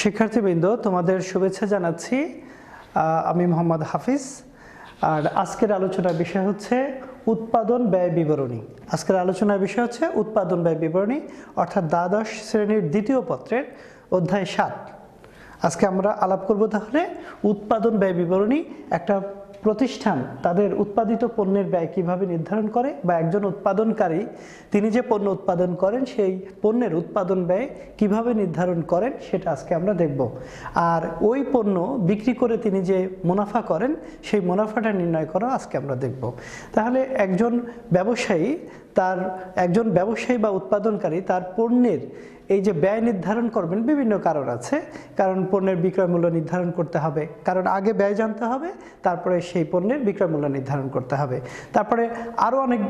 শিক্ষার্থীবৃন্দ, তোমাদের শুভেচ্ছা জানাচ্ছি আমি মোহাম্মদ হাফিজ। আর আজকের আলোচনার বিষয় হচ্ছে উৎপাদন ব্যয় বিবরণী। আজকের আলোচনার বিষয় হচ্ছে উৎপাদন ব্যয় বিবরণী, অর্থাৎ দ্বাদশ শ্রেণির দ্বিতীয় পত্রের অধ্যায় সাত। আজকে আমরা আলাপ করব তাহলে উৎপাদন ব্যয় বিবরণী, একটা প্রতিষ্ঠান তাদের উৎপাদিত পণ্যের ব্যয় কীভাবে নির্ধারণ করে বা একজন উৎপাদনকারী, তিনি যে পণ্য উৎপাদন করেন, সেই পণ্যের উৎপাদন ব্যয় কীভাবে নির্ধারণ করেন, সেটা আজকে আমরা দেখব। আর ওই পণ্য বিক্রি করে তিনি যে মুনাফা করেন, সেই মুনাফাটা নির্ণয় করা আজকে আমরা দেখব। তাহলে একজন ব্যবসায়ী তার একজন ব্যবসায়ী বা উৎপাদনকারী তার পণ্যের এই যে ব্যয় নির্ধারণ করবেন বিভিন্ন কারণ আছে। কারণ পণ্যের বিক্রয় মূল্য নির্ধারণ করতে হবে। কারণ আগে ব্যয় জানতে হবে, তারপরে সেই পণ্যের বিক্রয় মূল্য নির্ধারণ করতে হবে। তারপরে আরও অনেক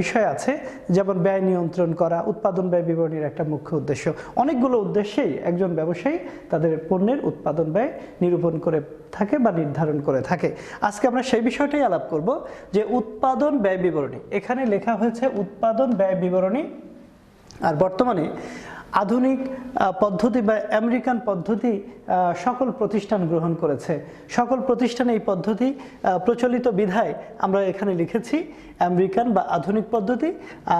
বিষয় আছে, যেমন ব্যয় নিয়ন্ত্রণ করা, উৎপাদন ব্যয় বিবরণীর একটা মুখ্য উদ্দেশ্য। অনেকগুলো উদ্দেশ্যেই একজন ব্যবসায়ী তাদের পণ্যের উৎপাদন ব্যয় নিরূপণ করে থাকে বা নির্ধারণ করে থাকে। আজকে আমরা সেই বিষয়টাই আলাপ করব যে উৎপাদন ব্যয় বিবরণী। এখানে লেখা হয়েছে উৎপাদন, ব্যয় বিবরণী। আর বর্তমানে আধুনিক পদ্ধতি বা আমেরিকান পদ্ধতি সকল প্রতিষ্ঠান গ্রহণ করেছে। সকল প্রতিষ্ঠানে এই পদ্ধতি প্রচলিত বিধায় আমরা এখানে লিখেছি আমেরিকান বা আধুনিক পদ্ধতি।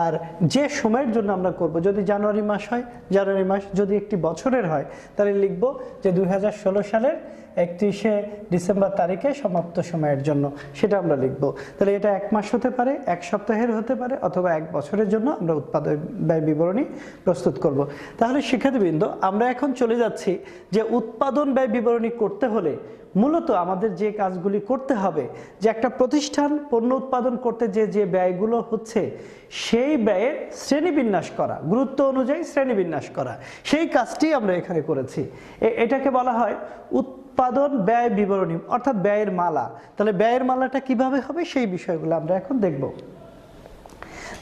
আর যে সময়ের জন্য আমরা করব, যদি জানুয়ারি মাস হয়, জানুয়ারি মাস যদি একটি বছরের হয়, তাহলে লিখব যে দুই হাজার ষোলো সালের একত্রিশে ডিসেম্বর তারিখে সমাপ্ত সময়ের জন্য সেটা আমরা লিখব। তাহলে এটা এক মাস হতে পারে, এক সপ্তাহের হতে পারে, অথবা এক বছরের জন্য আমরা উৎপাদন ব্যয় বিবরণী প্রস্তুত করব। তাহলে শিক্ষার্থীবৃন্দ, আমরা এখন চলে যাচ্ছি যে উৎপাদন ব্যয় বিবরণী করতে হলে মূলত আমাদের যে কাজগুলি করতে হবে, যে একটা প্রতিষ্ঠান পণ্য উৎপাদন করতে যে যে ব্যয়গুলো হচ্ছে, সেই ব্যয়ের শ্রেণীবিন্যাস করা, গুরুত্ব অনুযায়ী শ্রেণীবিন্যাস করা, সেই কাজটি আমরা এখানে করেছি। এটাকে বলা হয় উৎপাদন, ব্যয় বিবরণী, অর্থাৎ ব্যয়ের মালা। তাহলে ব্যয়ের মালাটা কীভাবে হবে সেই বিষয়গুলো আমরা এখন দেখব।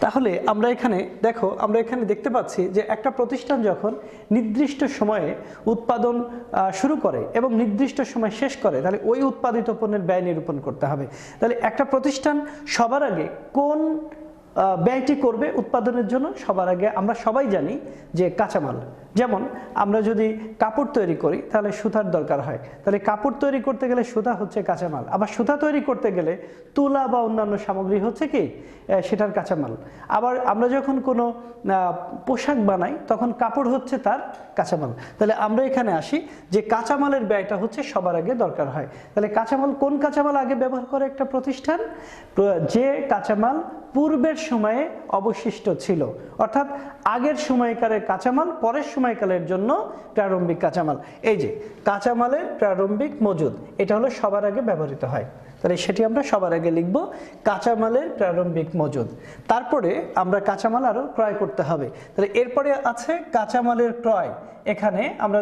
তাহলে আমরা এখানে, দেখো, আমরা এখানে দেখতে পাচ্ছি যে একটা প্রতিষ্ঠান যখন নির্দিষ্ট সময়ে উৎপাদন শুরু করে এবং নির্দিষ্ট সময় শেষ করে, তাহলে ওই উৎপাদিত পণ্যের ব্যয় নিরূপণ করতে হবে। তাহলে একটা প্রতিষ্ঠান সবার আগে কোন ব্যয়টি করবে উৎপাদনের জন্য। সবার আগে আমরা সবাই জানি যে কাঁচামাল, যেমন আমরা যদি কাপড় তৈরি করি, তাহলে সুতার দরকার হয়। তাহলে কাপড় তৈরি করতে গেলে সুতা হচ্ছে কাঁচামাল। আবার সুতা তৈরি করতে গেলে তুলা বা অন্যান্য সামগ্রী হচ্ছে কি? সেটার কাঁচামাল। আবার আমরা যখন কোনো পোশাক বানাই, তখন কাপড় হচ্ছে তার কাঁচামাল। তাহলে আমরা এখানে আসি যে কাঁচামালের ব্যয়টা হচ্ছে সবার আগে দরকার হয়। তাহলে কাঁচামাল কোন কাঁচামাল আগে ব্যবহার করে একটা প্রতিষ্ঠান? যে কাঁচামাল পূর্বের সময়ে অবশিষ্ট ছিল। অর্থাৎ আগের সময়কালের কাঁচামাল, পরের সময়কালের জন্য প্রারম্ভিক কাঁচামাল। এই যে, কাঁচামালের প্রারম্ভিক মজুদ, এটা হলো সবার আগে ব্যবহৃত হয়। তাহলে সেটি আমরা সবার আগে লিখব, কাঁচামালের প্রারম্ভিক মজুদ। তারপরে আমরা কাঁচামাল আরও ক্রয় করতে হবে। তাহলে এরপরে আছে কাঁচামালের ক্রয়। এখানে আমরা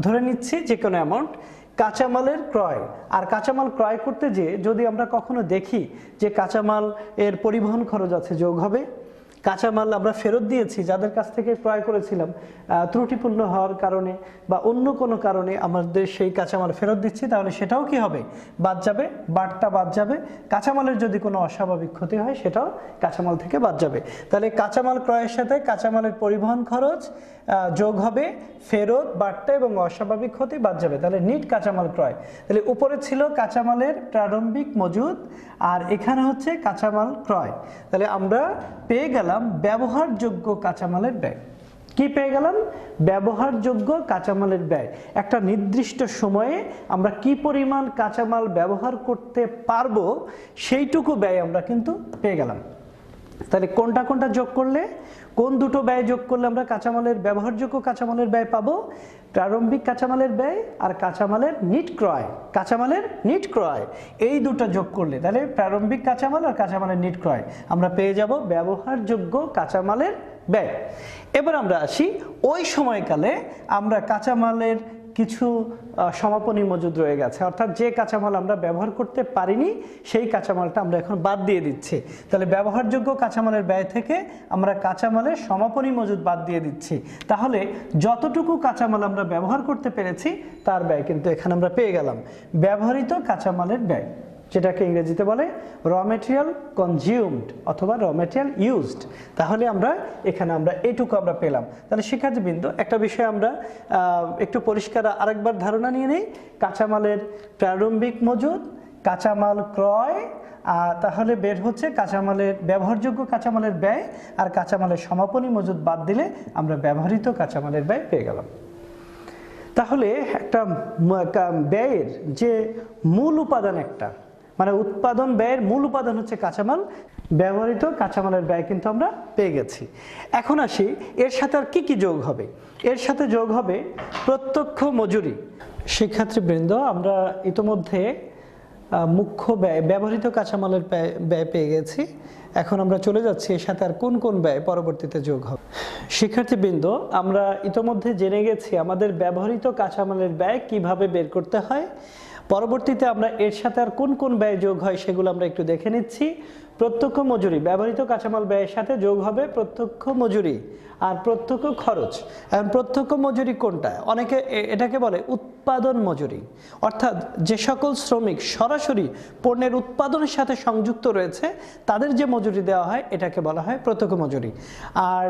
ধরে নিচ্ছি যে কোনো অ্যামাউন্ট কাঁচামালের ক্রয়। আর কাঁচামাল ক্রয় করতে যে যদি আমরা কখনো দেখি যে কাঁচামাল এর পরিবহন খরচ আছে, যোগ হবে। কাঁচামাল আমরা ফেরত দিয়েছি, যাদের কাছ থেকে ক্রয় করেছিলাম ত্রুটিপূর্ণ হওয়ার কারণে বা অন্য কোনো কারণে আমাদের সেই কাঁচামাল ফেরত দিচ্ছি, তাহলে সেটাও কি হবে? বাদ যাবে, বাটটা বাদ যাবে। কাঁচামালের যদি কোনো অস্বাভাবিক ক্ষতি হয়, সেটাও কাঁচামাল থেকে বাদ যাবে। তাহলে কাঁচামাল ক্রয়ের সাথে কাঁচামালের পরিবহন খরচ যোগ হবে, ফেরত বাট্টা এবং অস্বাভাবিক ক্ষতি বাদ যাবে। তাহলে নিট কাঁচামাল ক্রয়। তাহলে উপরে ছিল কাঁচামালের প্রারম্ভিক মজুদ, আর এখানে হচ্ছে কাঁচামাল ক্রয়। তাহলে আমরা পেয়ে গেলাম ব্যবহারযোগ্য কাঁচামালের ব্যয়। কি পেয়ে গেলাম? ব্যবহারযোগ্য কাঁচামালের ব্যয়। একটা নির্দিষ্ট সময়ে আমরা কি পরিমাণ কাঁচামাল ব্যবহার করতে পারব, সেইটুকু ব্যয় আমরা কিন্তু পেয়ে গেলাম। তাহলে কোনটা কোনটা যোগ করলে? কোন দুটো ব্যয় যোগ করলে আমরা কাঁচামালের ব্যবহারযোগ্য কাঁচামালের ব্যয় পাবো? প্রারম্ভিক কাঁচামালের ব্যয় আর কাঁচামালের নিট ক্রয়। কাঁচামালের নিট ক্রয়। এই দুটো যোগ করলে, তাহলে প্রারম্ভিক কাঁচামাল আর কাঁচামালের নিট ক্রয়। আমরা পেয়ে যাব ব্যবহারযোগ্য কাঁচামালের ব্যয়। এবার আমরা আসি, ওই সময়কালে আমরা কাঁচামালের কিছু সমাপনী মজুদ রয়ে গেছে। অর্থাৎ যে কাঁচামাল আমরা ব্যবহার করতে পারিনি, সেই কাঁচামালটা আমরা এখন বাদ দিয়ে দিচ্ছি। তাহলে ব্যবহারযোগ্য কাঁচামালের ব্যয় থেকে আমরা কাঁচামালের সমাপনী মজুদ বাদ দিয়ে দিচ্ছি। তাহলে যতটুকু কাঁচামাল আমরা ব্যবহার করতে পেরেছি, তার ব্যয় কিন্তু এখানে আমরা পেয়ে গেলাম। ব্যবহৃত কাঁচামালের ব্যয়। যেটাকে ইংরেজিতে বলে র মেটেরিয়াল কনজিউমড অথবা র মেটেরিয়াল ইউজড তাহলে আমরা এখানে আমরা এটুকু আমরা পেলাম। তাহলে শিক্ষার্থীবৃন্দ একটা বিষয় আমরা একটু পরিষ্কার আরেকবার ধারণা নিয়ে নিই। কাঁচামালের প্রারম্ভিক মজুদ কাঁচামাল ক্রয় আহ, তাহলে বের হচ্ছে কাঁচামালের ব্যবহারযোগ্য কাঁচামালের ব্যয় আর কাঁচামালের সমাপনী মজুদ বাদ দিলে আমরা ব্যবহৃত কাঁচামালের ব্যয় পেয়ে গেলাম। তাহলে একটা ব্যয়ের যে মূল উপাদান একটা মানে উৎপাদন ব্যয়ের মূল উপাদান হচ্ছে কাঁচামাল। ব্যবহৃত কাঁচামালের ব্যয় কিন্তু আমরা পেয়ে গেছি। এখন আসি, এর সাথে আর কি কি যোগ হবে? এর সাথে যোগ হবে প্রত্যক্ষ মজুরি। শিক্ষার্থীবৃন্দ, আমরা ইতোমধ্যে মুখ্য ব্যয়, ব্যবহৃত কাঁচামালের ব্যয় পেয়ে গেছি। এখন আমরা চলে যাচ্ছি, এর সাথে আর কোন কোন ব্যয় পরবর্তীতে যোগ হবে? শিক্ষার্থীবৃন্দ, আমরা ইতোমধ্যে জেনে গেছি আমাদের ব্যবহৃত কাঁচামালের ব্যয় কীভাবে বের করতে হয়। পরবর্তীতে আমরা এর সাথে আর কোন কোন ব্যয় যোগ হয় সেগুলো আমরা একটু দেখে নিচ্ছি। প্রত্যক্ষ মজুরি, ব্যবহৃত কাঁচামাল ব্যয়ের সাথে যোগ হবে প্রত্যক্ষ মজুরি আর প্রত্যক্ষ খরচ। এখন প্রত্যক্ষ মজুরি কোনটা? অনেকে এটাকে বলে উৎপাদন মজুরি। অর্থাৎ যে সকল শ্রমিক সরাসরি পণ্যের উৎপাদনের সাথে সংযুক্ত রয়েছে, তাদের যে মজুরি দেওয়া হয়, এটাকে বলা হয় প্রত্যক্ষ মজুরি। আর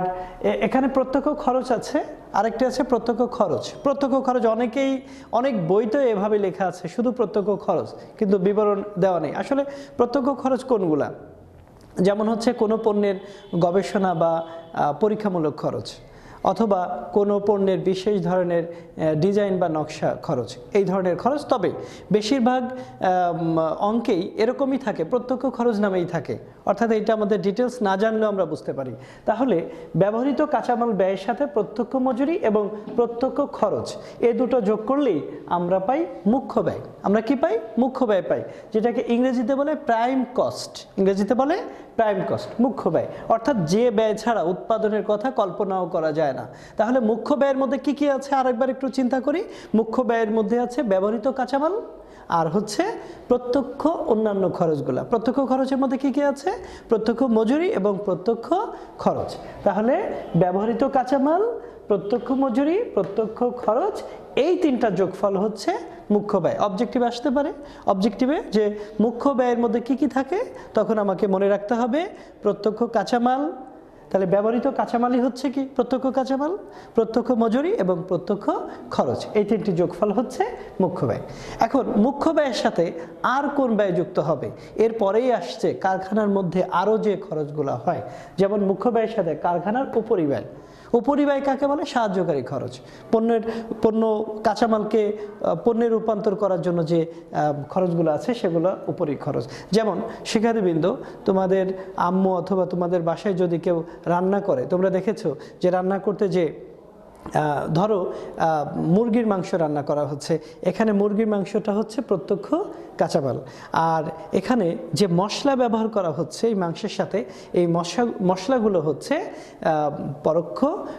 এখানে প্রত্যক্ষ খরচ আছে, আরেকটি আছে প্রত্যক্ষ খরচ। প্রত্যক্ষ খরচ অনেকেই, অনেক বইতে এভাবে লেখা আছে, শুধু প্রত্যক্ষ খরচ, কিন্তু বিবরণ দেওয়া নেই। আসলে প্রত্যক্ষ খরচ কোনগুলা? যেমন হচ্ছে কোনো পণ্যের গবেষণা বা পরীক্ষামূলক খরচ। অথবা কোনো পণ্যের বিশেষ ধরনের ডিজাইন বা নকশা খরচ। এই ধরনের খরচ, তবে বেশিরভাগ অঙ্কেই এরকমই থাকে, প্রত্যক্ষ খরচ নামেই থাকে। অর্থাৎ এটা আমাদের ডিটেলস না জানলেও আমরা বুঝতে পারি। তাহলে ব্যবহৃত কাঁচামাল ব্যয়ের সাথে প্রত্যক্ষ মজুরি এবং প্রত্যক্ষ খরচ, এ দুটো যোগ করলেই আমরা পাই মুখ্য ব্যয়। আমরা কি পাই? মুখ্য ব্যয় পাই, যেটাকে ইংরেজিতে বলে প্রাইম কস্ট ইংরেজিতে বলে প্রাইম কস্ট মুখ্য ব্যয়। অর্থাৎ যে ব্যয় ছাড়া উৎপাদনের কথা কল্পনাও করা যায় না। তাহলে মুখ্য ব্যয়ের মধ্যে কি কি আছে? আরেকবার একটু চিন্তা করি। মুখ্য ব্যয়ের মধ্যে আছে ব্যবহৃত কাঁচামাল আর হচ্ছে প্রত্যক্ষ অন্যান্য খরচগুলা। প্রত্যক্ষ খরচের মধ্যে কি কি আছে? প্রত্যক্ষ মজুরি এবং প্রত্যক্ষ খরচ। তাহলে ব্যবহৃত কাঁচামাল, প্রত্যক্ষ মজুরি, প্রত্যক্ষ খরচ, এই তিনটা যোগফল হচ্ছে মুখ্য ব্যয়। অবজেক্টিভ আসতে পারে। অবজেক্টিভে যে মুখ্য ব্যয়ের মধ্যে কি কি থাকে, তখন আমাকে মনে রাখতে হবে প্রত্যক্ষ কাঁচামাল তাহলে ব্যবহৃত কাঁচামালই হচ্ছে কি? প্রত্যক্ষ কাঁচামাল, প্রত্যক্ষ মজুরি এবং প্রত্যক্ষ খরচ। এই তিনটি যোগফল হচ্ছে মুখ্য ব্যয়। এখন, মুখ্য ব্যয়ের সাথে আর কোন ব্যয় যুক্ত হবে? এরপরেই আসছে কারখানার মধ্যে আরও যে খরচগুলো হয়, যেমন মুখ্য ব্যয়ের সাথে কারখানার উপরিব্যয়। উপরিব্যয় কাকে বলে? সাহায্যকারী খরচ। পণ্যের, পণ্য কাঁচামালকে পণ্যের পণ্যে রূপান্তর করার জন্য যে খরচগুলো আছে সেগুলো উপরি খরচ। যেমন শিক্ষার্থীবৃন্দ, তোমাদের আম্মু অথবা তোমাদের বাসায় যদি কেউ রান্না করে, তোমরা দেখেছ যে রান্না করতে যে ধরো মুরগির মাংস রান্না করা হচ্ছে। এখানে মুরগির মাংসটা হচ্ছে প্রত্যক্ষ কাঁচামাল। আর এখানে যে মশলা ব্যবহার করা হচ্ছে এই মাংসের সাথে, এই মশলা মশলাগুলো হচ্ছে পরোক্ষ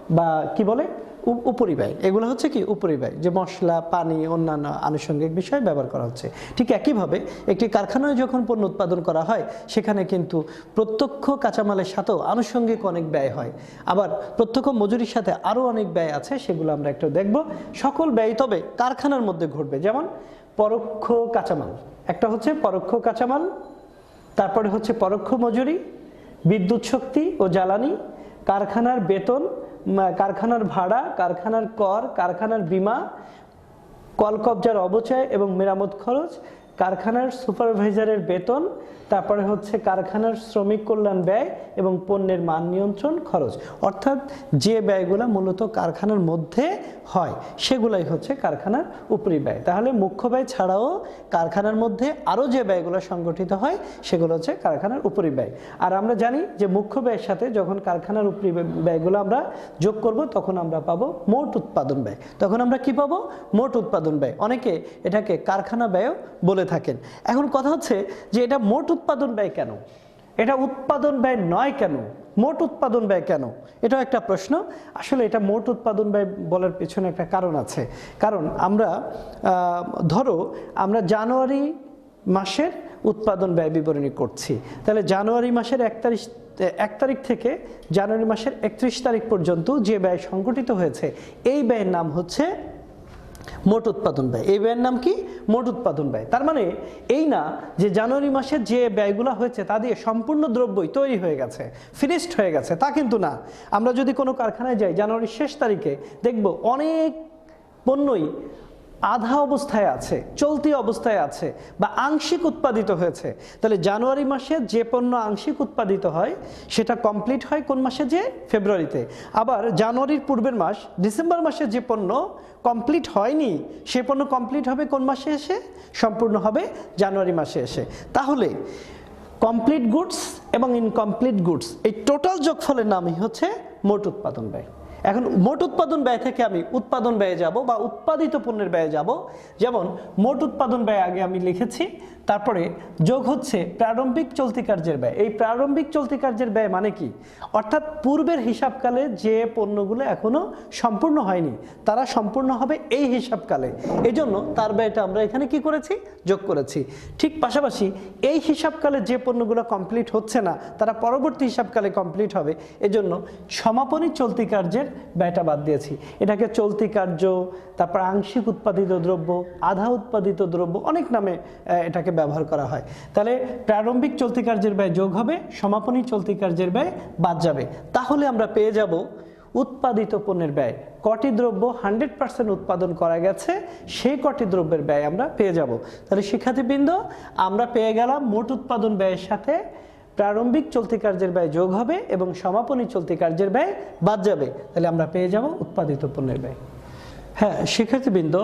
বা কি বলে? উপরিব্যয়। এগুলো হচ্ছে কি? উপরিব্যয়। যে মশলা, পানি, অন্যান্য আনুষঙ্গিক বিষয় ব্যবহার করা হচ্ছে। ঠিক একইভাবে একটি কারখানায় যখন পণ্য উৎপাদন করা হয়, সেখানে কিন্তু প্রত্যক্ষ কাঁচামালের সাথেও আনুষঙ্গিক অনেক ব্যয় হয়। আবার প্রত্যক্ষ মজুরির সাথে আরও অনেক ব্যয় আছে, সেগুলো আমরা একটু দেখব। সকল ব্যয় তবে কারখানার মধ্যে ঘটবে। যেমন পরোক্ষ কাঁচামাল। একটা হচ্ছে পরোক্ষ কাঁচামাল, তারপরে হচ্ছে পরোক্ষ মজুরি, বিদ্যুৎ শক্তি ও জ্বালানি, কারখানার বেতন কারখানার ভাড়া কারখানার কর কারখানার বিমা কলকবজার অবচয় এবং মেরামত খরচ কারখানার সুপারভাইজারের বেতন, তারপরে হচ্ছে কারখানার শ্রমিক কল্যাণ ব্যয় এবং পণ্যের মান নিয়ন্ত্রণ খরচ। অর্থাৎ যে ব্যয়গুলো মূলত কারখানার মধ্যে হয়, সেগুলাই হচ্ছে কারখানার উপরি ব্যয়। তাহলে মুখ্য ব্যয় ছাড়াও কারখানার মধ্যে আরও যে ব্যয়গুলো সংগঠিত হয়, সেগুলো হচ্ছে কারখানার উপরি ব্যয়। আর আমরা জানি যে মুখ্য ব্যয়ের সাথে যখন কারখানার উপরি ব্যয়গুলো আমরা যোগ করব, তখন আমরা পাবো মোট উৎপাদন ব্যয়। তখন আমরা কি পাবো? মোট উৎপাদন ব্যয়। অনেকে এটাকে কারখানা ব্যয়ও বলে থাকেন। এখন কথা হচ্ছে যে এটা মোট উৎপাদন ব্যয় কেন? এটা উৎপাদন ব্যয় নয় কেন? মোট উৎপাদন ব্যয় কেন? এটাও একটা প্রশ্ন। আসলে এটা মোট উৎপাদন ব্যয় বলার পেছনে একটা কারণ আছে। কারণ আমরা ধরো আমরা জানুয়ারি মাসের উৎপাদন ব্যয় বিবরণী করছি। তাহলে জানুয়ারি মাসের এক তারিখ এক তারিখ থেকে জানুয়ারি মাসের একত্রিশ তারিখ পর্যন্ত যে ব্যয় সংগঠিত হয়েছে, এই ব্যয়ের নাম হচ্ছে মোট উৎপাদন ব্যয়। এই ব্যয়ের নাম কি? মোট উৎপাদন ব্যয়। তার মানে এই না যে জানুয়ারি মাসের যে ব্যয়গুলো হয়েছে তা দিয়ে সম্পূর্ণ দ্রব্যই তৈরি হয়ে গেছে ফিনিশড হয়ে গেছে, তা কিন্তু না। আমরা যদি কোনো কারখানায় যাই, জানুয়ারির শেষ তারিখে দেখব অনেক পণ্যই আধা অবস্থায় আছে, চলতি অবস্থায় আছে বা আংশিক উৎপাদিত হয়েছে। তাহলে জানুয়ারি মাসে যে পণ্য আংশিক উৎপাদিত হয়, সেটা কমপ্লিট হয় কোন মাসে? যে ফেব্রুয়ারিতে। আবার জানুয়ারির পূর্বের মাস, ডিসেম্বর মাসে যে পণ্য কমপ্লিট হয়নি, সে পণ্য কমপ্লিট হবে কোন মাসে এসে? সম্পূর্ণ হবে জানুয়ারি মাসে এসে। তাহলে কমপ্লিট গুডস এবং ইনকমপ্লিট গুডস এই টোটাল যোগফলের নামই হচ্ছে মোট উৎপাদন ব্যয়। এখন মোট উৎপাদন ব্যয় থেকে আমি উৎপাদন ব্যয়ে যাব বা উৎপাদিত পণ্যের ব্যয়ে যাব। যেমন, মোট উৎপাদন ব্যয় আগে আমি লিখেছি তারপরে যোগ হচ্ছে প্রারম্ভিক চলতি কার্যের ব্যয়। এই প্রারম্ভিক চলতি কার্যের ব্যয় মানে কি? অর্থাৎ পূর্বের হিসাবকালে যে পণ্যগুলো এখনও সম্পূর্ণ হয়নি, তারা সম্পূর্ণ হবে এই হিসাবকালে। এজন্য তার ব্যয়টা আমরা এখানে কি করেছি? যোগ করেছি। ঠিক পাশাপাশি এই হিসাবকালে যে পণ্যগুলো কমপ্লিট হচ্ছে না, তারা পরবর্তী হিসাবকালে কমপ্লিট হবে। এজন্য সমাপনী চলতি কার্যের ব্যয়টা বাদ দিয়েছি। এটাকে চলতি কার্য, তারপর আংশিক উৎপাদিত দ্রব্য, আধা উৎপাদিত দ্রব্য, অনেক নামে এটাকে ব্যবহার করা হয়। তাহলে প্রারম্ভিক চলতি কার্যের ব্যয় যোগ হবে, সমাপনী চলতি কার্যের ব্যয় বাদ যাবে। তাহলে আমরা পেয়ে যাব উৎপাদিত পণ্যের ব্যয়। কটি দ্রব্য হান্ড্রেড পার্সেন্ট উৎপাদন করা গেছে, সেই কটি দ্রব্যের ব্যয় আমরা পেয়ে যাব। তাহলে শিক্ষার্থীবৃন্দ, আমরা পেয়ে গেলাম মোট উৎপাদন ব্যয়ের সাথে প্রারম্ভিক চলতি কার্যের ব্যয় যোগ হবে এবং সমাপনী চলতি কার্যের ব্যয় বাদ যাবে। তাহলে আমরা পেয়ে যাব উৎপাদিত পণ্যের ব্যয়। হ্যাঁ শিক্ষার্থীবৃন্দ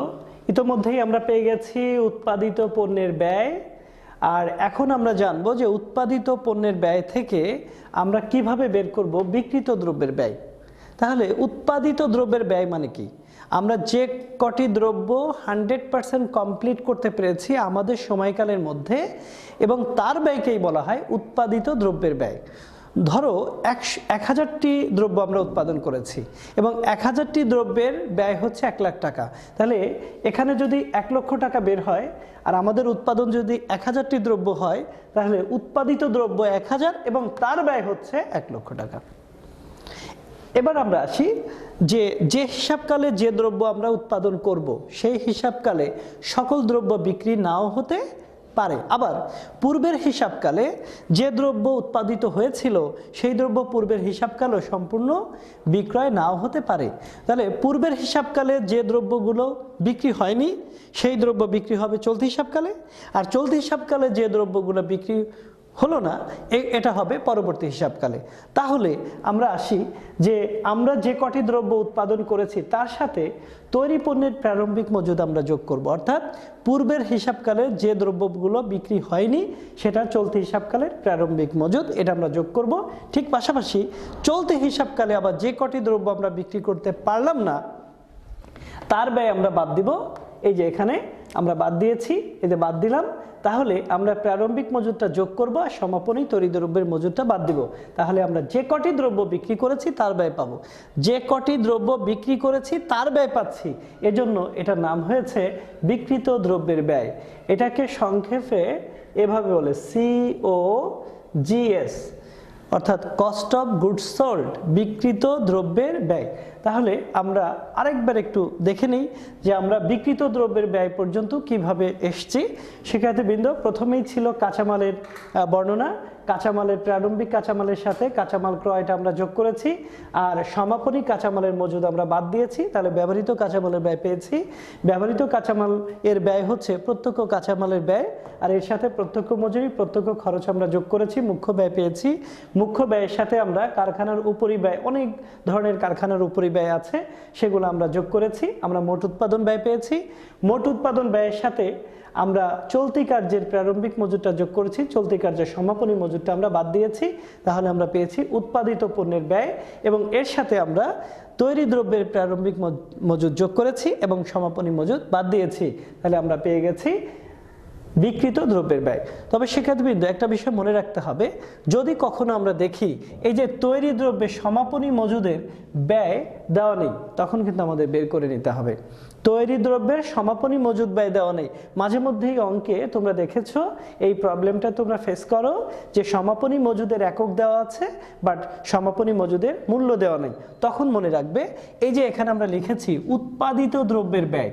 ইতোমধ্যেই আমরা পেয়ে গেছি উৎপাদিত পণ্যের ব্যয়। আর এখন আমরা জানব যে উৎপাদিত পণ্যের ব্যয় থেকে আমরা কীভাবে বের করব বিকৃত দ্রব্যের ব্যয়। তাহলে উৎপাদিত দ্রব্যের ব্যয় মানে কি? আমরা যে কটি দ্রব্য হান্ড্রেড পার্সেন্ট কমপ্লিট করতে পেরেছি আমাদের সময়কালের মধ্যে এবং তার ব্যয়কেই বলা হয় উৎপাদিত দ্রব্যের ব্যয়। ধরো একশ এক হাজারটি দ্রব্য আমরা উৎপাদন করেছি এবং এক হাজারটি দ্রব্যের ব্যয় হচ্ছে এক লাখ টাকা। তাহলে এখানে যদি এক লক্ষ টাকা বের হয় আর আমাদের উৎপাদন যদি এক হাজারটি দ্রব্য হয়, তাহলে উৎপাদিত দ্রব্য এক হাজার এবং তার ব্যয় হচ্ছে এক লক্ষ টাকা। এবার আমরা আসি যে যে হিসাবকালে যে দ্রব্য আমরা উৎপাদন করব, সেই হিসাবকালে সকল দ্রব্য বিক্রি নাও হতে পারে। আবার পূর্বের হিসাবকালে যে দ্রব্য উৎপাদিত হয়েছিল, সেই দ্রব্য পূর্বের হিসাবকালেও সম্পূর্ণ বিক্রয় নাও হতে পারে। তাহলে পূর্বের হিসাবকালে যে দ্রব্যগুলো বিক্রি হয়নি, সেই দ্রব্য বিক্রি হবে চলতি হিসাবকালে। আর চলতি হিসাবকালে যে দ্রব্যগুলো বিক্রি হলো না এটা হবে পরবর্তী হিসাবকালে। তাহলে আমরা আসি যে আমরা যে কটি দ্রব্য উৎপাদন করেছি, তার সাথে তৈরি পণ্যের প্রারম্ভিক মজুদ আমরা যোগ করব। অর্থাৎ পূর্বের হিসাবকালে যে দ্রব্যগুলো বিক্রি হয়নি সেটা চলতি হিসাবকালের প্রারম্ভিক মজুদ, এটা আমরা যোগ করব। ঠিক পাশাপাশি চলতি হিসাবকালে আবার যে কটি দ্রব্য আমরা বিক্রি করতে পারলাম না, তার ব্যয় আমরা বাদ দিব। এই যে এখানে আমরা বাদ দিয়েছি যে বাদ দিলাম তাহলে আমরা প্রারম্ভিক মজুরটা যোগ করব আর সমাপনী তরি দ্রব্যের মজুরটা বাদ দিব। তাহলে আমরা যে কটি দ্রব্য বিক্রি করেছি তার ব্যয় পাবো। যে কটি দ্রব্য বিক্রি করেছি তার ব্যয় পাচ্ছি। এজন্য এটা নাম হয়েছে বিকৃত দ্রব্যের ব্যয়। এটাকে সংক্ষেপে এভাবে বলে সিও জিএস অর্থাৎ কস্ট অফ গুডস সোল্ড বিকৃত দ্রব্যের ব্যয়। তাহলে আমরা আরেকবার একটু দেখে নিই যে আমরা বিকৃত দ্রব্যের ব্যয় পর্যন্ত কীভাবে এসছি। শিক্ষার্থীবৃন্দ, প্রথমেই ছিল কাঁচামালের বর্ণনা। কাঁচামালের প্রারম্ভিক কাঁচামালের সাথে কাঁচামাল ক্রয়টা আমরা যোগ করেছি, আর সমাপনী কাঁচামালের মজুদ আমরা বাদ দিয়েছি। তাহলে ব্যবহৃত কাঁচামালের ব্যয় পেয়েছি। ব্যবহৃত কাঁচামাল এর ব্যয় হচ্ছে প্রত্যক্ষ কাঁচামালের ব্যয়, আর এর সাথে প্রত্যক্ষ মজুরি, প্রত্যক্ষ খরচ আমরা যোগ করেছি, মুখ্য ব্যয় পেয়েছি। মুখ্য ব্যয়ের সাথে আমরা কারখানার উপরি ব্যয়, অনেক ধরনের কারখানার উপরি ব্যয় আছে, সেগুলো আমরা যোগ করেছি। আমরা মোট উৎপাদন ব্যয় পেয়েছি। মোট উৎপাদন ব্যয়ের সাথে আমরা চলতি কার্যের প্রারম্ভিক মজুরটা যোগ করেছি, চলতি কার্যের সমাপনী মজুরটা আমরা বাদ দিয়েছি, তাহলে আমরা পেয়েছি উৎপাদিত পণ্যের ব্যয় এবং এর সাথে আমরা তৈরি দ্রব্যের প্রারম্ভিক মজ- মজুদ যোগ করেছি এবং সমাপনী মজুদ বাদ দিয়েছি, তাহলে আমরা পেয়ে গেছি বিকৃত দ্রব্যের ব্যয়। তবে শিক্ষার্থীবৃন্দ, একটা বিষয় মনে রাখতে হবে, যদি কখনো আমরা দেখি এই যে তৈরি দ্রব্যের সমাপনী মজুদের ব্যয় দেওয়া নেই, তখন কিন্তু আমাদের বের করে নিতে হবে। তৈরি দ্রব্যের সমাপনী মজুদ ব্যয় দেওয়া নেই। মাঝে মধ্যেই অঙ্কে তোমরা দেখেছ, এই প্রবলেমটা তোমরা ফেস করো যে সমাপনী মজুদের একক দেওয়া আছে বাট সমাপনী মজুদের মূল্য দেওয়া নেই। তখন মনে রাখবে, এই যে এখানে আমরা লিখেছি উৎপাদিত দ্রব্যের ব্যয়।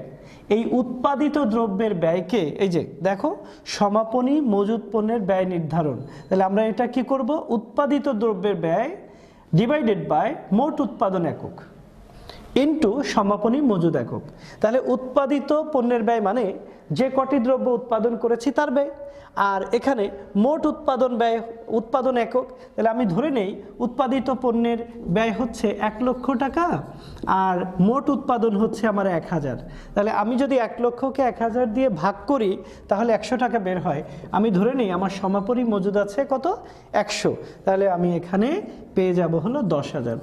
এই উৎপাদিত দ্রব্যের ব্যয়কে, এই যে দেখো, সমাপনী মজুদ পণ্যের ব্যয় নির্ধারণ। তাহলে আমরা এটা কি করব? উৎপাদিত দ্রব্যের ব্যয় ডিভাইডেড বাই মোট উৎপাদন একক। ইন্টু সমাপনী মজুদ একক। তাহলে উৎপাদিত পণ্যের ব্যয় মানে যে কটি দ্রব্য উৎপাদন করেছি তার ব্যয়। আর এখানে মোট উৎপাদন ব্যয়, উৎপাদন একক। তাহলে আমি ধরে নেই, উৎপাদিত পণ্যের ব্যয় হচ্ছে এক লক্ষ টাকা আর মোট উৎপাদন হচ্ছে আমার এক হাজার। তাহলে আমি যদি এক লক্ষকে এক হাজার দিয়ে ভাগ করি, তাহলে একশো টাকা বের হয়। আমি ধরে নিই, আমার সমাপনী মজুদ আছে কত? একশো। তাহলে আমি এখানে পেয়ে যাব হলো দশ হাজার।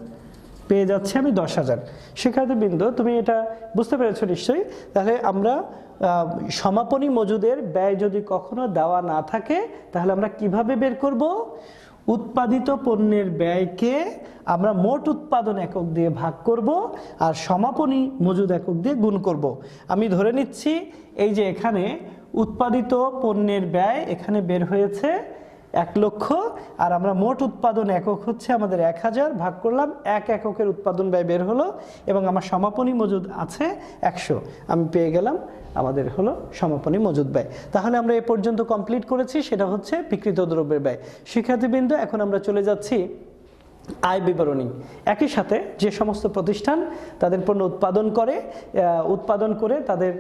পেয়ে যাচ্ছি আমি দশ হাজার। শিক্ষার্থীবৃন্দ তুমি এটা বুঝতে পেরেছ নিশ্চয়ই? তাহলে আমরা সমাপনী মজুদের ব্যয় যদি কখনো দেওয়া না থাকে, তাহলে আমরা কীভাবে বের করব? উৎপাদিত পণ্যের ব্যয়কে আমরা মোট উৎপাদন একক দিয়ে ভাগ করব আর সমাপনী মজুদ একক দিয়ে গুণ করব। আমি ধরে নিচ্ছি, এই যে এখানে উৎপাদিত পণ্যের ব্যয় এখানে বের হয়েছে এক লক্ষ, আর আমরা মোট উৎপাদন একক হচ্ছে আমাদের এক হাজার, ভাগ করলাম, এক এককের উৎপাদন ব্যয় বের হলো, এবং আমার সমাপনী মজুদ আছে একশো। আমি পেয়ে গেলাম, আমাদের হলো সমাপনী মজুদ ব্যয়। তাহলে আমরা এ পর্যন্ত কমপ্লিট করেছি, সেটা হচ্ছে বিকৃত দ্রব্যের ব্যয়। শিক্ষার্থীবৃন্দ, এখন আমরা চলে যাচ্ছি আয় বিবরণী। একই সাথে যে সমস্ত প্রতিষ্ঠান তাদের পণ্য উৎপাদন করে উৎপাদন করে তাদের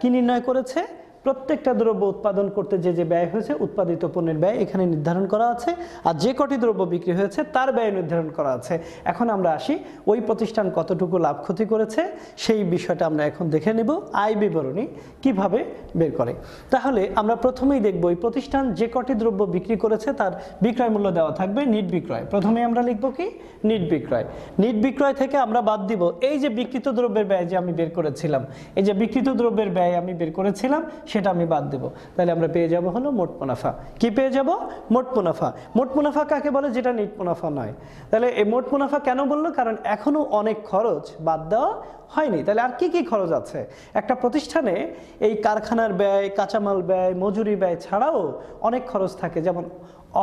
কি নির্ণয় করেছে প্রত্যেকটা দ্রব্য উৎপাদন করতে যে যে ব্যয় হয়েছে, উৎপাদিত পণ্যের ব্যয় এখানে নির্ধারণ করা আছে। আর যে কটি দ্রব্য বিক্রি হয়েছে, তার ব্যয় নির্ধারণ করা আছে। এখন আমরা আসি, ওই প্রতিষ্ঠান কতটুকু লাভ ক্ষতি করেছে, সেই বিষয়টা আমরা এখন দেখে নেব। আয় বিবরণী কীভাবে বের করে। তাহলে আমরা প্রথমেই দেখব, ওই প্রতিষ্ঠান যে কটি দ্রব্য বিক্রি করেছে, তার বিক্রয় মূল্য দেওয়া থাকবে নিট বিক্রয়। প্রথমে আমরা লিখব কি? নিট বিক্রয়। নিট বিক্রয় থেকে আমরা বাদ দিব, এই যে বিকৃত দ্রব্যের ব্যয় যে আমি বের করেছিলাম, এই যে বিকৃত দ্রব্যের ব্যয় আমি বের করেছিলাম সেটা আমি বাদ দেব। তাহলে আমরা পেয়ে যাব হলো মোট মুনাফা। কি পেয়ে যাব? মোট মুনাফা। মোট মুনাফা কাকে বলে? যেটা নিট মুনাফা নয়। তাহলে এই মোট মুনাফা কেন বলল? কারণ এখনও অনেক খরচ বাদ দেওয়া হয়নি। তাহলে আর কি কি খরচ আছে? একটা প্রতিষ্ঠানে এই কারখানার ব্যয়, কাঁচামাল ব্যয়, মজুরি ব্যয় ছাড়াও অনেক খরচ থাকে। যেমন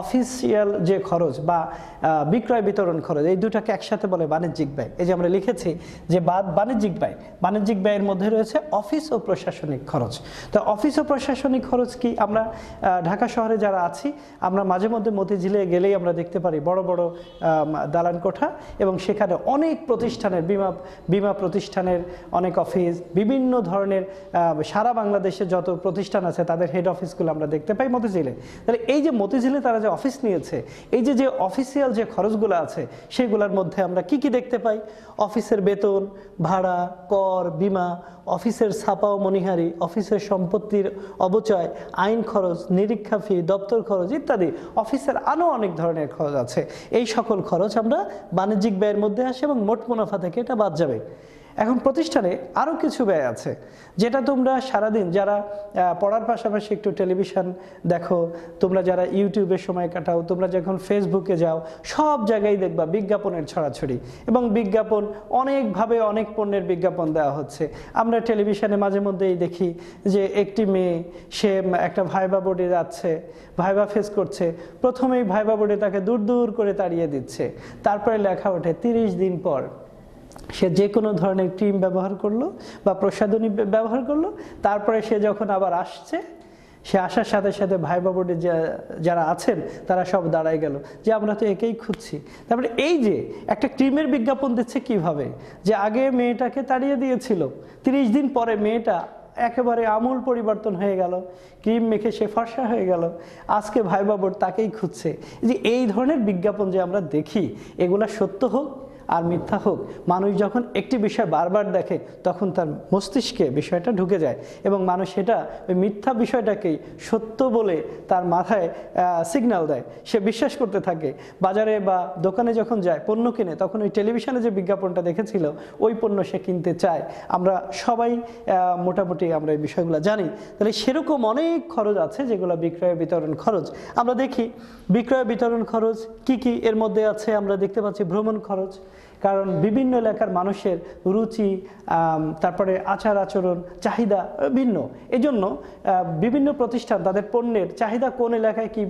অফিসিয়াল যে খরচ বা বিক্রয় বিতরণ খরচ, এই দুটাকে একসাথে বলে বাণিজ্যিক ব্যয়। এই যে আমরা লিখেছি যে বাণিজ্যিক ব্যয়। বাণিজ্যিক ব্যয়ের মধ্যে রয়েছে অফিস ও প্রশাসনিক খরচ। তো অফিস ও প্রশাসনিক খরচ কি আমরা ঢাকা শহরে যারা আছি, আমরা মাঝে মধ্যে মতিঝিলে গেলেই আমরা দেখতে পারি বড় বড় দালান কোঠা এবং সেখানে অনেক প্রতিষ্ঠানের, বিমা বিমা প্রতিষ্ঠানের অনেক অফিস, বিভিন্ন ধরনের সারা বাংলাদেশে যত প্রতিষ্ঠান আছে তাদের হেড অফিসগুলো আমরা দেখতে পাই মতিঝিলে। তাহলে এই যে মতিঝিলে তারা যে অফিস নিয়েছে, এই যে যে অফিসিয়াল যে খরচগুলো আছে, সেগুলোর মধ্যে আমরা কি কি দেখতে পাই? অফিসের বেতন, ভাড়া, কর, বিমা, অফিসের ছাপা ও মনিহারি, অফিসের সম্পত্তির অবচয় আইন খরচ, নিরীক্ষা ফি, দপ্তর খরচ ইত্যাদি। অফিসের আরও অনেক ধরনের খরচ আছে। এই সকল খরচ আমরা বাণিজ্যিক ব্যয়ের মধ্যে আসে এবং মোট মুনাফা থেকে এটা বাদ যাবে। এখন প্রতিষ্ঠানে আরও কিছু ব্যয় আছে, যেটা তোমরা সারাদিন যারা পড়ার পাশাপাশি একটু টেলিভিশন দেখো, তোমরা যারা ইউটিউবে সময় কাটাও, তোমরা যখন ফেসবুকে যাও, সব জায়গায় দেখবা বিজ্ঞাপনের ছড়াছড়ি এবং বিজ্ঞাপন অনেকভাবে অনেক পণ্যের বিজ্ঞাপন দেওয়া হচ্ছে। আমরা টেলিভিশনে মাঝে মধ্যেই দেখি যে একটি মেয়ে, সে একটা ভাইবা বোর্ডে যাচ্ছে, ভাইবা ফেস করছে। প্রথমেই ভাইবা বোর্ডে তাকে দূর দূর করে তাড়িয়ে দিচ্ছে। তারপরে লেখা ওঠে তিরিশ দিন পর। সে যে কোনো ধরনের ক্রিম ব্যবহার করল বা প্রসাধনী ব্যবহার করল, তারপরে সে যখন আবার আসছে, সে আসার সাথে সাথে ভাই বাবুদের যারা আছেন, তারা সব দাঁড়ায় গেল যে আমরা তো একেই খুঁজছি। তারপরে এই যে একটা ক্রিমের বিজ্ঞাপন দিচ্ছে কীভাবে? যে আগে মেয়েটাকে তাড়িয়ে দিয়েছিল, তিরিশ দিন পরে মেয়েটা একেবারে আমূল পরিবর্তন হয়ে গেল, ক্রিম মেখে সে ফর্সা হয়ে গেল, আজকে ভাই বাবুর তাকেই খুঁজছে। যে এই ধরনের বিজ্ঞাপন যে আমরা দেখি, এগুলা সত্য হোক আর মিথ্যা হোক, মানুষ যখন একটি বিষয় বারবার দেখে, তখন তার মস্তিষ্কে বিষয়টা ঢুকে যায় এবং মানুষ সেটা ওই মিথ্যা বিষয়টাকেই সত্য বলে তার মাথায় সিগন্যাল দেয়। সে বিশ্বাস করতে থাকে। বাজারে বা দোকানে যখন যায়, পণ্য কিনে, তখন ওই টেলিভিশনে যে বিজ্ঞাপনটা দেখেছিল, ওই পণ্য সে কিনতে চায়। আমরা সবাই মোটামুটি আমরা এই বিষয়গুলো জানি। তাহলে সেরকম অনেক খরচ আছে যেগুলো বিক্রয় বিতরণ খরচ। আমরা দেখি, বিক্রয় বিতরণ খরচ কি কি এর মধ্যে আছে? আমরা দেখতে পাচ্ছি ভ্রমণ খরচ। কারণ বিভিন্ন এলাকার মানুষের রুচি তারপরে আচার আচরণ, চাহিদা ভিন্ন। এজন্য বিভিন্ন প্রতিষ্ঠান তাদের পণ্যের চাহিদা কোন এলাকায় কি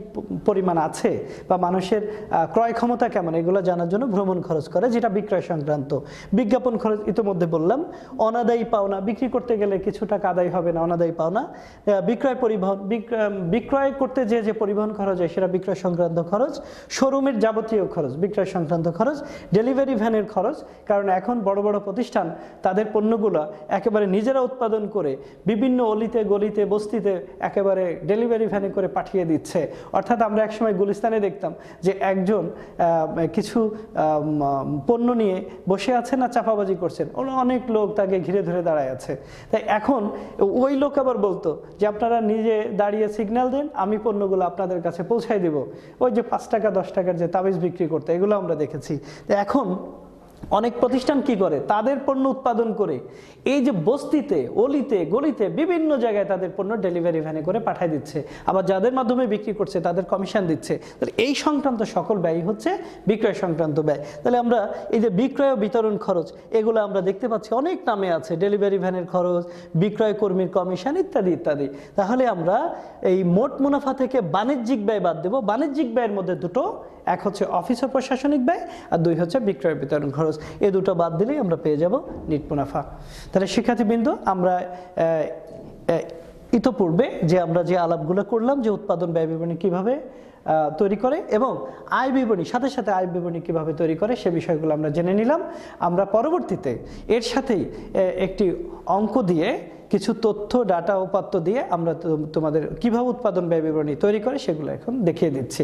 পরিমাণ আছে বা মানুষের ক্রয় ক্ষমতা কেমন, এগুলো জানার জন্য ভ্রমণ খরচ করে, যেটা বিক্রয় সংক্রান্ত। বিজ্ঞাপন খরচ ইতিমধ্যে বললাম, অনাদায়ী পাওনা, বিক্রি করতে গেলে কিছু টাকা আদায় হবে না, অনাদায়ী পাওনা। বিক্রয় পরিবহন বিক- বিক্রয় করতে যে যে পরিবহন খরচ হয়, সেটা বিক্রয় সংক্রান্ত খরচ, শোরুমের যাবতীয় খরচ, বিক্রয় সংক্রান্ত খরচ, ডেলিভারি ভ্যানের খরচ, কারণ এখন বড় বড় প্রতিষ্ঠান তাদের পণ্যগুলো একেবারে নিজেরা উৎপাদন করে বিভিন্ন অলিতে, গলিতে, বস্তিতে একেবারে ডেলিভারি ভ্যানে করে পাঠিয়ে দিচ্ছে। অর্থাৎ আমরা একসময় গুলিস্তানে দেখতাম যে একজন কিছু পণ্য নিয়ে বসে আছেন না চাপাবাজি করছেন। অনেক লোক তাকে ঘিরে ধরে দাঁড়ায় আছে। তাই এখন ওই লোক আবার বলতো যে, আপনারা নিজে দাঁড়িয়ে সিগন্যাল দেন, আমি পণ্যগুলো আপনাদের কাছে পৌঁছাই দেব। ওই যে পাঁচ টাকা, দশ টাকার যে তাবিজ বিক্রি করতে, এগুলো আমরা দেখেছি। এখন অনেক প্রতিষ্ঠান কি করে? তাদের পণ্য উৎপাদন করে। এই যে বস্তিতে, অলিতে, গলিতে বিভিন্ন জায়গায় তাদের পণ্য ডেলিভারি ভ্যানে করে পাঠিয়ে দিচ্ছে। আবার যাদের মাধ্যমে বিক্রি করছে, তাদের কমিশন দিচ্ছে। এই সংক্রান্ত সকল ব্যয় হচ্ছে বিক্রয় সংক্রান্ত ব্যয়। তাহলে আমরা এই যে বিক্রয় বিতরণ খরচ, এগুলো আমরা দেখতে পাচ্ছি অনেক নামে আছে। ডেলিভারি ভ্যানের খরচ, বিক্রয় কর্মীর কমিশন ইত্যাদি ইত্যাদি। তাহলে আমরা এই মোট মুনাফা থেকে বাণিজ্যিক ব্যয় বাদ দেব। বাণিজ্যিক ব্যয়ের মধ্যে দুটো, এক হচ্ছে অফিস ও প্রশাসনিক ব্যয়, আর দুই হচ্ছে বিক্রয় বিতরণ খরচ। এই দুটো বাদ দিলেই আমরা পেয়ে যাব নিট মুনাফা। তাহলে শিক্ষার্থীবৃন্দ আমরা আহ, যে আমরা যে আলাপগুলো করলাম যে উৎপাদন ব্যয় বিবরণী কীভাবে তৈরি করে এবং আয় বিবরণী সাথে সাথে আয় বিবরণী কীভাবে তৈরি করে সে বিষয়গুলো আমরা জেনে নিলাম। আমরা পরবর্তীতে এর সাথেই একটি অঙ্ক দিয়ে কিছু তথ্য ডাটা উপাত্ত দিয়ে আমরা তোমাদের কীভাবে উৎপাদন ব্যয় বিবরণী তৈরি করে সেগুলো এখন দেখিয়ে দিচ্ছি।